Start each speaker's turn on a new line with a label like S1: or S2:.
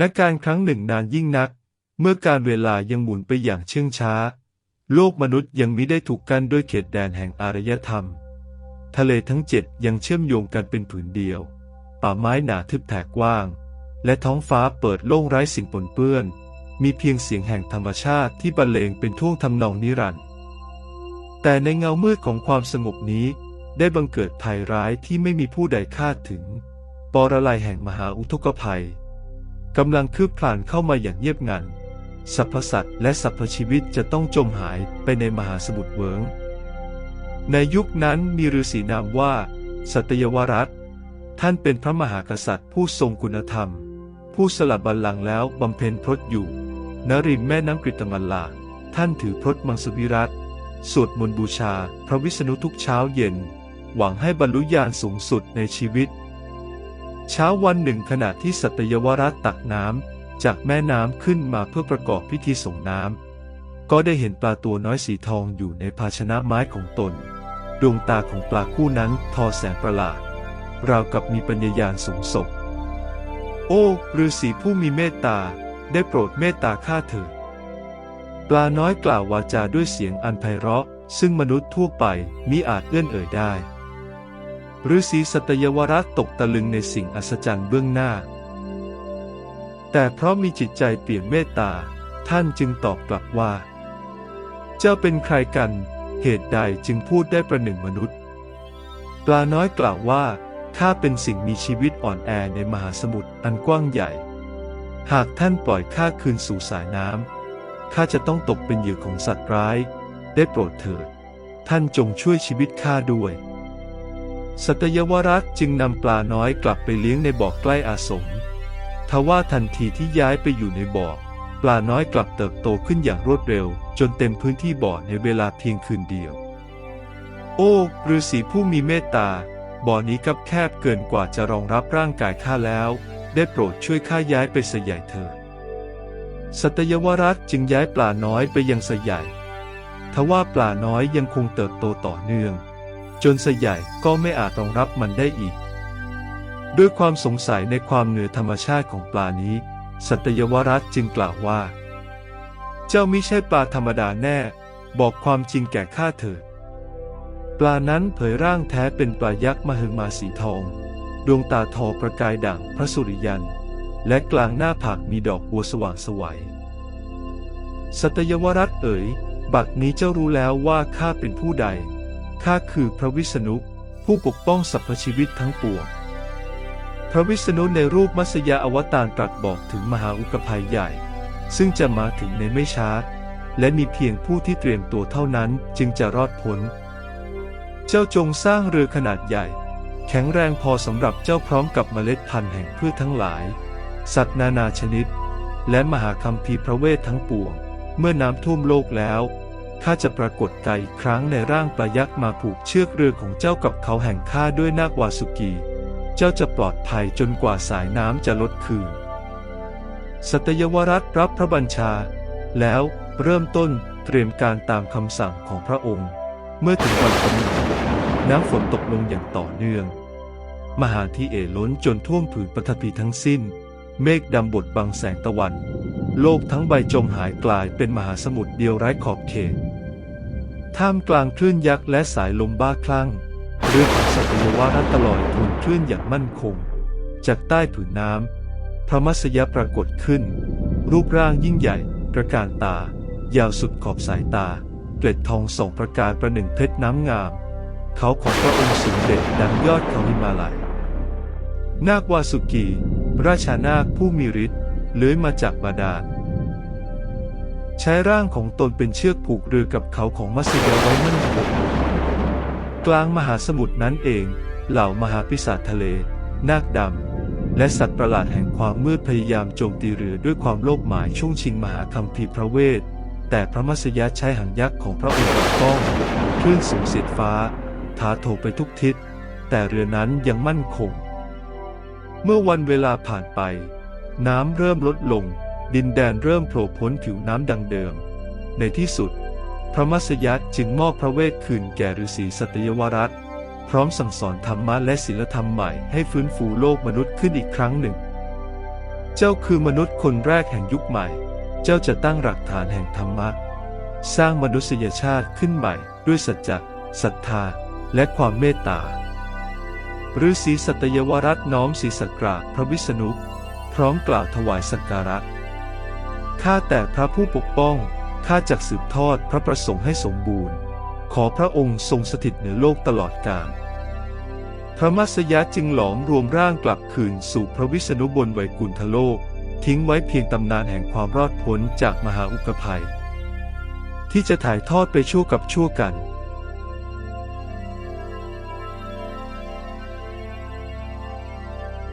S1: นักการครั้งหนึ่งนานยิ่งนัก เมื่อการเวลายังหมุนไปอย่างเชื่องช้า โลกมนุษย์ยังมิได้ถูกกั้นด้วยเขตแดนแห่งอารยธรรม ทะเลทั้งเจ็ดยังเชื่อมโยงกันเป็นผืนเดียว ป่าไม้หนาทึบแผ่กว้าง และท้องฟ้าเปิดโล่งไร้สิ่งปนเปื้อน มีเพียงเสียงแห่งธรรมชาติที่บรรเลงเป็นท่วงทำนองนิรันดร์แต่ในเงามืดของความสงบนี้ ได้บังเกิดภัยร้ายที่ไม่มีผู้ใดคาดถึง ปรลัยแห่งมหาอุทกภัย กำลังคืบคลานเข้ามาอย่างเงียบงันสรรพสัตว์และสรรพชีวิตจะต้องจมหายไปในมหาสมุทรเวิงในยุคนั้นมีฤาษีนามว่า สัตยวรัตท่านเป็นพระมหากษัตริย์ผู้ทรงคุณธรรม ผู้สลับบัลลังก์แล้วบำเพ็ญพรตอยู่นริมแม่น้ำกฤตมัลลา ท่านถือพรตมังสวิรัตสวดมนต์บูชา พระวิษณุทุกเช้าเย็น หวังให้บรรลุญาณสูงสุดในชีวิต เช้าวันหนึ่งขณะที่สัตยวรัตตักน้ำจากแม่น้ำขึ้นมาเพื่อประกอบพิธีส่งน้ำก็ได้เห็นปลาตัวน้อยสีทองอยู่ในภาชนะไม้ของตน ดวงตาของปลาคู่นั้นทอแสงประหลาด ราวกับมีปัญญายาณสูงส่งโอ้ฤาษีผู้มีเมตตา ได้โปรดเมตตาข้าเถิดปลาน้อยกล่าววาจาด้วยเสียงอันไพเราะ ซึ่งมนุษย์ทั่วไปมิอาจเอื้อนเอ่ยได้ ฤาษีสัตยวรัตน์ตกตะลึงในสิ่งอัศจรรย์เบื้องหน้า แต่เพราะมีจิตใจเปลี่ยมเมตตา ท่านจึงตอบกลับว่า เจ้าเป็นใครกัน เหตุใดจึงพูดได้ประหนึ่งมนุษย์ ปลาน้อยกล่าวว่าข้าเป็นสิ่งมีชีวิตอ่อนแอในมหาสมุทรอันกว้างใหญ่ หากท่านปล่อยข้าคืนสู่สายน้ำข้าจะต้องตกเป็นเหยื่อของสัตว์ร้าย ได้โปรดเถิด ท่านจงช่วยชีวิตข้าด้วย สัตยวรัตน์จึงนำปลาน้อยกลับไปเลี้ยงในบ่อใกล้อาสม ทว่าทันทีที่ย้ายไปอยู่ในบ่อ ปลาน้อยกลับเติบโตขึ้นอย่างรวดเร็ว จนเต็มพื้นที่บ่อในเวลาเพียงคืนเดียว โอ้ฤาษีผู้มีเมตตา บ่อนี้กับแคบเกินกว่าจะรองรับร่างกายข้าแล้ว ได้โปรดช่วยข้าย้ายไปสยายเถิดสัตยวรัตน์จึงย้ายปลาน้อยไปยังสยายทว่าปลาน้อยยังคงเติบโตต่อเนื่อง จนสยายก็ไม่อาจรองรับมันได้อีก ด้วยความสงสัยในความเหนือธรรมชาติของปลานี้ สัตยวรัตจึงกล่าวว่า เจ้ามิใช่ปลาธรรมดาแน่ บอกความจริงแก่ข้าเถิดปลานั้นเผยร่างแท้เป็นปลายักษ์มหึมาสีทอง ดวงตาทอประกายดั่งพระสุริยัน และกลางหน้าผากมีดอกบัวสว่างสวัย สัตยวรัตเอ๋ย บัดนี้เจ้ารู้แล้วว่าข้าเป็นผู้ใด ข้าคือพระวิษณุ ผู้ปกป้องสรรพชีวิตทั้งปวง พระวิษณุในรูปมัสยาอวตารตรัสบอกถึงมหาอุกภัยใหญ่ ซึ่งจะมาถึงในไม่ช้า และมีเพียงผู้ที่เตรียมตัวเท่านั้นจึงจะรอดพ้น เจ้าจงสร้างเรือขนาดใหญ่ แข็งแรงพอสำหรับเจ้าพร้อมกับเมล็ดพันธุ์แห่งพืชทั้งหลาย สัตว์นานาชนิด และมหาคัมภีร์พระเวททั้งปวง เมื่อน้ำท่วมโลกแล้ว ข้าจะปรากฏกายอีกครั้งในร่างปลายักษ์มาผูกเชือกเรือของเจ้ากับเขาแห่งข้าด้วยนาควาสุกี เจ้าจะปลอดภัยจนกว่าสายน้ำจะลดคืน สัตยวรัตรับพระบัญชา แล้วเริ่มต้นเตรียมการตามคำสั่งของพระองค์ เมื่อถึงวันกำหนดน้ำฝนตกลงอย่างต่อเนื่อง มหาที่เอล้นจนท่วมผืนปฐพีทั้งสิ้น เมฆดำบดบังแสงตะวัน โลกทั้งใบจมหายกลายเป็นมหาสมุทรเดียวไร้ขอบเขต ท่ามกลางคลื่นยักษ์และสายลมบ้าคลั่งเรือของสัตยวารัตลอดทนคลื่นอย่างมั่นคง จากใต้ผืนน้ำพระมัสยปรากฏขึ้น รูปร่างยิ่งใหญ่ประการตา ยาวสุดขอบสายตา เกล็ดทองส่องประกายประหนึ่งเพชรน้ำงาม เขาของพระองค์สูงเด่นดังยอดเขาหิมาลัย นาควาสุกี ราชานาคผู้มีฤทธิ์เลื้อยมาจากบาดาล ใช้ร่างของตนเป็นเชือกผูกเรือกับเขาของมัสยะไว้มั่นคงกลางมหาสมุทรนั้นเอง เหล่ามหาปิศาจทะเล นาคดำ และสัตว์ประหลาดแห่งความมืดพยายามโจมตีเรือด้วยความโลภหมายช่วงชิงมหาคัมภีร์พระเวท แต่พระมัสยะใช้หางยักษ์ของพระองค์ปกป้องคลื่นสูงเสียดฟ้าถาโถไปทุกทิศ แต่เรือนั้นยังมั่นคง เมื่อวันเวลาผ่านไป น้ำเริ่มลดลง ดินแดนเริ่มโผล่พ้นผิวน้ำดังเดิม ในที่สุด พระมัสยะจึงมอบพระเวทคืนแก่ฤาษีสัตยวรัตน์พร้อมสั่งสอนธรรมะและศีลธรรมใหม่ให้ฟื้นฟูโลกมนุษย์ขึ้นอีกครั้งหนึ่ง เจ้าคือมนุษย์คนแรกแห่งยุคใหม่ เจ้าจะตั้งหลักฐานแห่งธรรมะ สร้างมนุษยชาติขึ้นใหม่ ด้วยสัจจะศรัทธา และความเมตตาฤาษีสัตยวรัตน์น้อมศีรษะกราบพระวิษณุ พร้อมกล่าวถวายสักการะ ข้าแต่พระผู้ปกป้อง ข้าจักสืบทอดพระประสงค์ให้สมบูรณ์ ขอพระองค์ทรงสถิตเหนือโลกตลอดกาล พระมัสยะจึงหลอมรวมร่างกลับคืนสู่พระวิษณุบนไวยกุณฑโลก ทิ้งไว้เพียงตำนานแห่งความรอดพ้นจากมหาอุกภัย ที่จะถ่ายทอดไปชั่วกับชั่วกัน